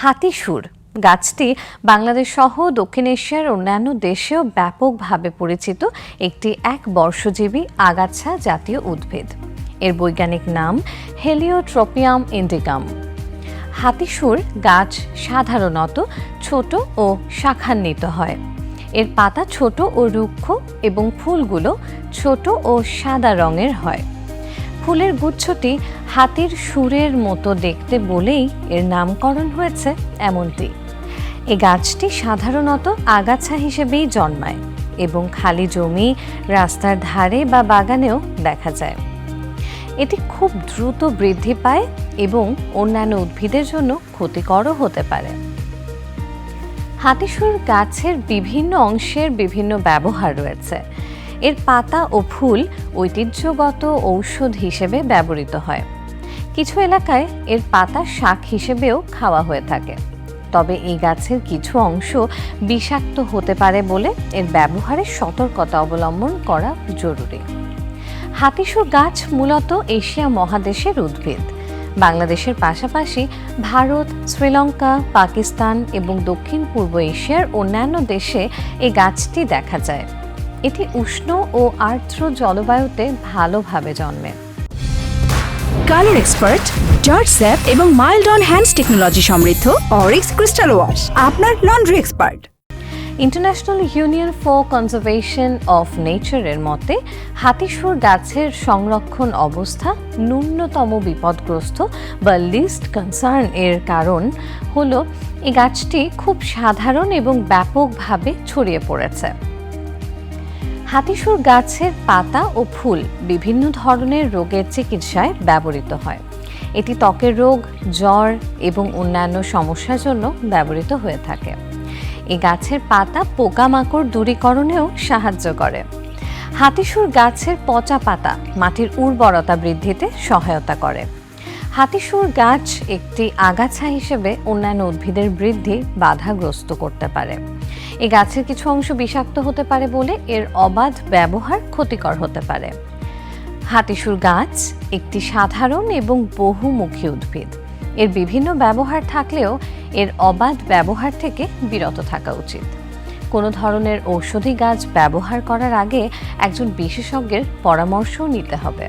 হাতিসুর। গাছটি বাংলাদেশ সহ দক্ষিণ এশিয়ার অন্যান্য দেশেও ব্যাপকভাবে পরিচিত একটি এক বর্ষজীবী আগাছা জাতীয় উদ্ভিদ। এর বৈজ্ঞানিক নাম হেলিওট্রোপিয়াম ইন্ডিকাম হাতিসুর গাছ সাধারণত ছোট ও শাখান্বিত হয়। এর পাতা ছোট ও রুক্ষ এবং ফুলগুলো ছোট ও সাদা রঙের হয়। ফুলের গুচ্ছটি হাতির সুরের মতো দেখতে বলেই এর নামকরণ হয়েছে এমনটি। এ গাছটি সাধারণত আগাছা হিসেবেই জন্মায় এবং খালি জমি, রাস্তার ধারে বা বাগানেও দেখা যায়। এটি খুব দ্রুত বৃদ্ধি পায় এবং অন্যান্য উদ্ভিদের জন্য ক্ষতিকরও হতে পারে। হাতিসুর গাছের বিভিন্ন অংশের বিভিন্ন ব্যবহার রয়েছে। এর পাতা ও ফুল ঐতিহ্যগত ঔষধ হিসেবে ব্যবহৃত হয়। কিছু এলাকায় এর পাতা শাক হিসেবেও খাওয়া হয়ে থাকে। তবে এই গাছের কিছু অংশ বিষাক্ত হতে পারে বলে এর ব্যবহারে সতর্কতা অবলম্বন করা জরুরি। হাতিসুর গাছ মূলত এশিয়া মহাদেশের উদ্ভিদ। বাংলাদেশের পাশাপাশি ভারত, শ্রীলঙ্কা, পাকিস্তান এবং দক্ষিণ পূর্ব এশিয়ার অন্যান্য দেশে এই গাছটি দেখা যায়। এটি উষ্ণ ও আর্দ্র জলবায়ুতে ভালোভাবে জন্মে। কালার এক্সপার্ট, জর্জ স্যাপ এবং মাইল্ড অন হ্যান্ডস টেকনোলজি সমৃদ্ধ অরিক্স ক্রিস্টাল ওয়াশ, আপনার laundry expert. International Union for Conservation of নেচারের মতে, হাতিসুর গাছের সংরক্ষণ অবস্থা ন্যূনতম বিপদগ্রস্ত বা লিস্ট কনসার্ন এর কারণ হলো, এই গাছটি খুব সাধারণ এবং ব্যাপকভাবে ছড়িয়ে পড়েছে। হাতিসুর গাছের পাতা ও ফুল বিভিন্ন ধরনের রোগের চিকিৎসায় ব্যবহৃত হয়। এটি ত্বকের রোগ, জ্বর এবং অন্যান্য সমস্যার জন্য ব্যবহৃত হয়ে থাকে। এই গাছের পাতা পোকামাকড় দূরীকরণেও সাহায্য করে। হাতিসুর গাছের পচা পাতা মাটির উর্বরতা বৃদ্ধিতে সহায়তা করে। হাতিসুর গাছ একটি আগাছা হিসেবে অন্যান্য উদ্ভিদের বৃদ্ধি বাধাগ্রস্ত করতে পারে। এই গাছের কিছু অংশ বিষাক্ত হতে পারে বলে এর অবাধ ব্যবহার ক্ষতিকর হতে পারে। হাতিসুর গাছ একটি সাধারণ এবং বহুমুখী উদ্ভিদ। এর বিভিন্ন ব্যবহার থাকলেও এর অবাধ ব্যবহার থেকে বিরত থাকা উচিত। কোনো ধরনের ঔষধি গাছ ব্যবহার করার আগে একজন বিশেষজ্ঞের পরামর্শও নিতে হবে।